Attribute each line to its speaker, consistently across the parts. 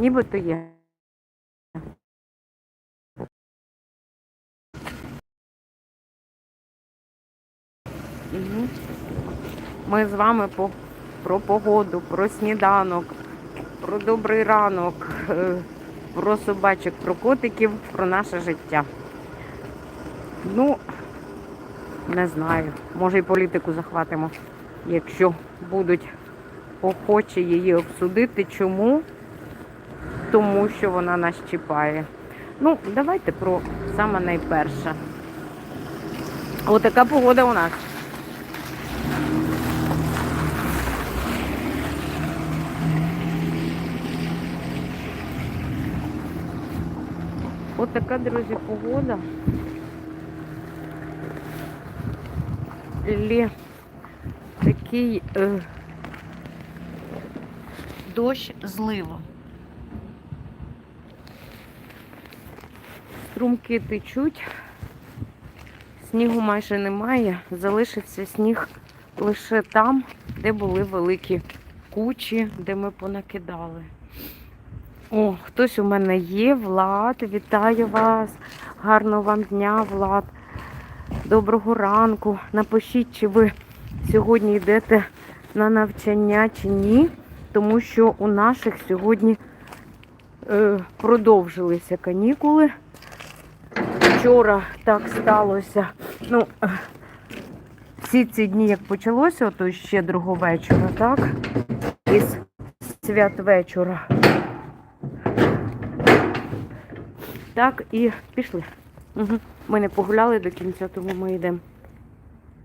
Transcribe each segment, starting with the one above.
Speaker 1: Нібито є. Ми з вами по, про погоду, про сніданок, про добрий ранок, е, про собачок, про котиків, про наше життя. Ну, не знаю. Може і політику захватимо, якщо будуть охочі її обсудити. Чому? Тому що вона нас чіпає. Ну, давайте про саме найперше. Отака погода у нас. От друзі, погода. Лі такий е, дощ злива. Струмки течуть, снігу майже немає, залишився сніг лише там, де були великі кучі, де ми понакидали. О, хтось у мене є, Влад, вітаю вас. Гарного вам дня, Влад. Доброго ранку. Напишіть, чи ви сьогодні йдете на навчання чи ні, тому що у наших сьогодні е, продовжилися канікули. Вчора так сталося. Ну, всі ці дні, як почалося, ото ще другого вечора, так? Із святвечора. Так, і пішли. Угу. Ми не погуляли до кінця, тому ми йдемо.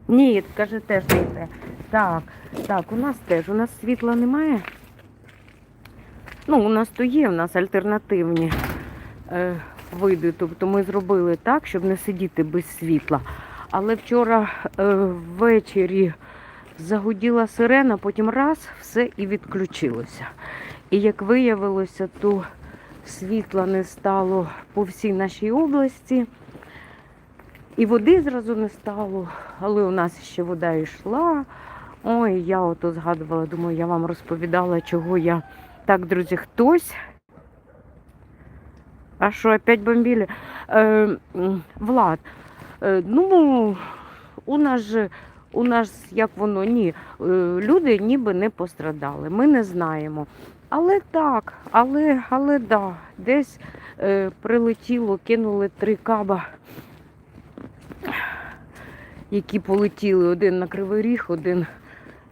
Speaker 1: Ні, каже, теж не йде. Так, так, у нас теж. У нас світла немає. Ну, у нас то є, у нас альтернативні е, види. Тобто ми зробили так, щоб не сидіти без світла. Але вчора е, ввечері загуділа сирена, потім раз, все і відключилося. І як виявилося, то світла не стало по всій нашій області. І води зразу не стало, але у нас ще вода йшла. Ой, я ото згадувала, думаю, я вам розповідала, чого я. Так, друзі, хтось. А що, опять бомбили? Е, Влад, е, ну, у нас же, у нас, як воно, ні, е, люди ніби не пострадали. Ми не знаємо. Але так, але, але да, десь е, прилетіло, кинули три каба, які полетіли один на Кривий Ріг, один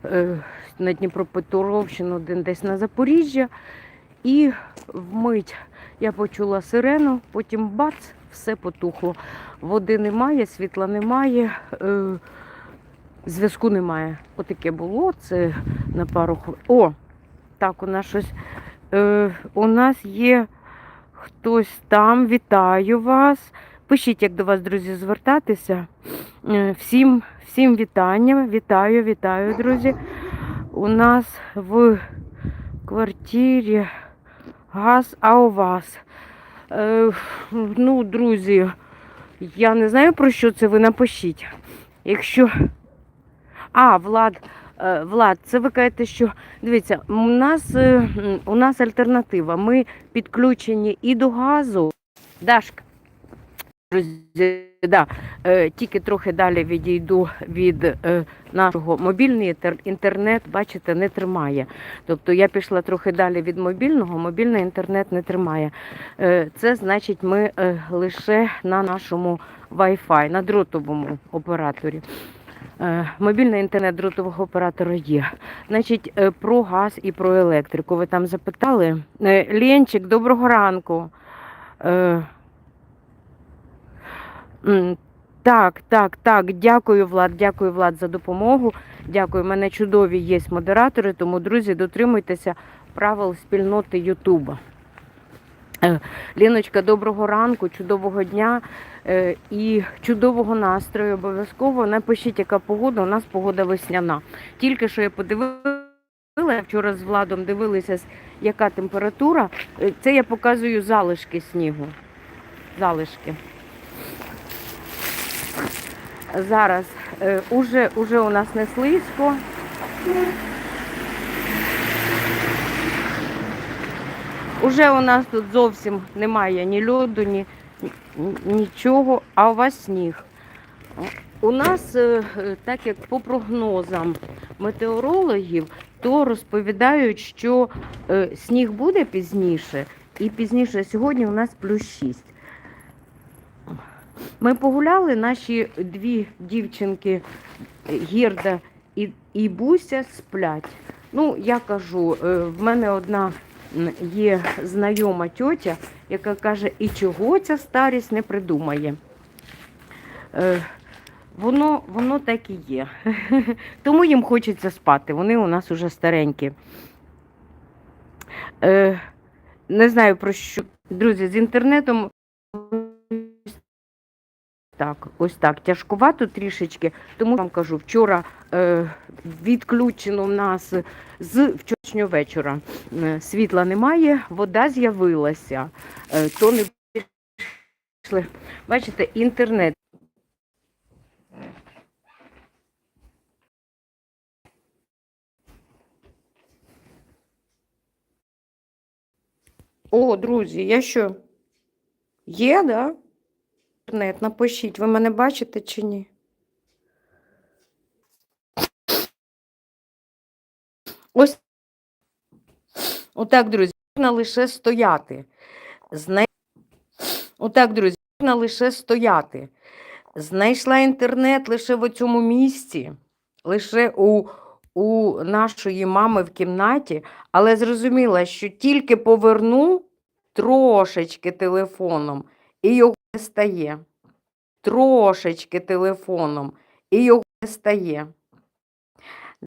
Speaker 1: е, на Дніпропетровщину, один десь на Запоріжжя. І вмить я почула сирену, потім бац, все потухло. Води немає, світла немає, е, зв'язку немає. Отаке було. Це на пару хвилин. О! Так, у нас щось. Е, у нас є хтось там. Вітаю вас. Пишіть, як до вас, друзі, звертатися. Е, всім, всім вітання. Вітаю, вітаю, друзі. У нас в квартирі газ, а у вас. Е, ну, друзі, я не знаю, про що це ви напишіть. Якщо. А, Влад. Е, Влад, це ви кажете, що дивіться, у нас, е, у нас альтернатива. Ми підключені і до газу. Дашка. Да, е, тільки трохи далі відійду від е, нашого мобільний інтернет, бачите, не тримає. Тобто я пішла трохи далі від мобільного, мобільний інтернет не тримає. Е, це значить, ми лише на нашому Wi-Fi, на дротовому операторі. Мобільний інтернет дротового оператора є. Значить, про газ і про електрику. Ви там запитали. Ленчик, доброго ранку. Так, так, так. Дякую, Влад. Дякую, Влад, за допомогу. Дякую. У мене чудові є модератори, тому, друзі, дотримуйтеся правил спільноти Ютуба. Е, Ліночка, доброго ранку, чудового дня е, і чудового настрою. Обов'язково напишіть, яка погода. У нас погода весняна. Тільки що я подивилася, вчора з Владом дивилися, яка температура. Е, Це я показую залишки снігу. Залишки. Зараз е, уже, уже у нас не слизько. Уже у нас тут зовсім немає ні льоду, ні, ні- нічого, а у вас сніг. У нас, е, так як по прогнозам метеорологів, то розповідають, що е, сніг буде пізніше, і пізніше сьогодні у нас плюс 6. Ми погуляли, наші дві дівчинки е, Гірда і, і Буся сплять. Ну, я кажу, е, в мене одна є знайома тьотя, яка каже, і чого ця старість не придумає. Е, Воно, воно так і є. Тому їм хочеться спати. Вони у нас уже старенькі. Не знаю про що. Друзі, з інтернетом так, ось так. Тяжкувато трішечки. Тому вам кажу, вчора е, відключено в нас з вчорашнього вечора. Е, Світла немає, вода з'явилася. Е, то не вийшли. Бачите, інтернет. О, друзі, я що? Є, да? Інтернет, напишіть, ви мене бачите чи ні? Ось. Отак, друзі, можна лише стояти. Знай... Отак, друзі, можна лише стояти. Знайшла інтернет лише в цьому місці, лише у, у нашої мами в кімнаті, але зрозуміла, що тільки поверну трошечки телефоном, і його стає. Трошечки телефоном, і його не стає.